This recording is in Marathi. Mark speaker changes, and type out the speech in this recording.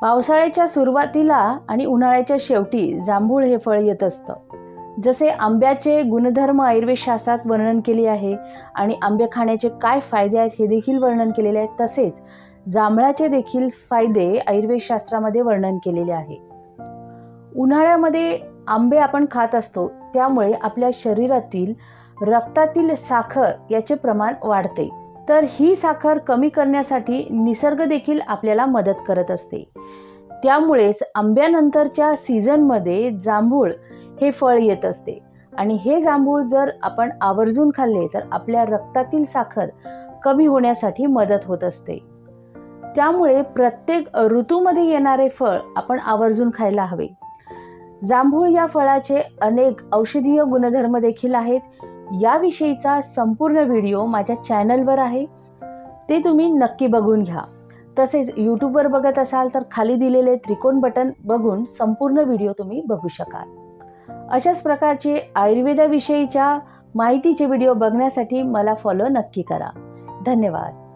Speaker 1: पावसाळ्याच्या सुरुवातीला आणि उन्हाळ्याच्या शेवटी जांभूळ हे फळ येत असतं. जसे आंब्याचे गुणधर्म आयुर्वेद शास्त्रात वर्णन केले आहे आणि आंबे खाण्याचे काय फायदे आहेत हे देखील वर्णन केलेले आहेत तसेच जांभळाचे देखील फायदे आयुर्वेद शास्त्रामध्ये वर्णन केलेले आहे. उन्हाळ्यामध्ये आंबे आपण खात असतो त्यामुळे आपल्या शरीरातील रक्तातील साखर याचे प्रमाण वाढते. तर ही साखर कमी करण्यासाठी निसर्ग देखील आपल्याला मदत करत असते. त्यामुळेच आंब्यानंतरच्या सीझनमध्ये जांभूळ हे फळ येत असते. आणि हे जांभूळ जर आपण आवर्जून खाल्ले तर आपल्या रक्तातील साखर कमी होण्यासाठी मदत होत असते. त्यामुळे प्रत्येक ऋतूमध्ये येणारे फळ आपण आवर्जून खायला हवे. जांभूळ या फळाचे अनेक औषधीय गुणधर्म देखील आहेत. याविषयीचा संपूर्ण व्हिडिओ माझ्या चॅनलवर आहे. ते तुम्ही नक्की बघून घ्या. तसेच यूट्यूबवर बघत असाल तर खाली दिलेले त्रिकोण बटन बघून संपूर्ण व्हिडिओ तुम्ही बघू शकाल. अशाच प्रकारचे आयुर्वेदाविषयीच्या माहितीचे व्हिडिओ बघण्यासाठी मला फॉलो नक्की करा. धन्यवाद.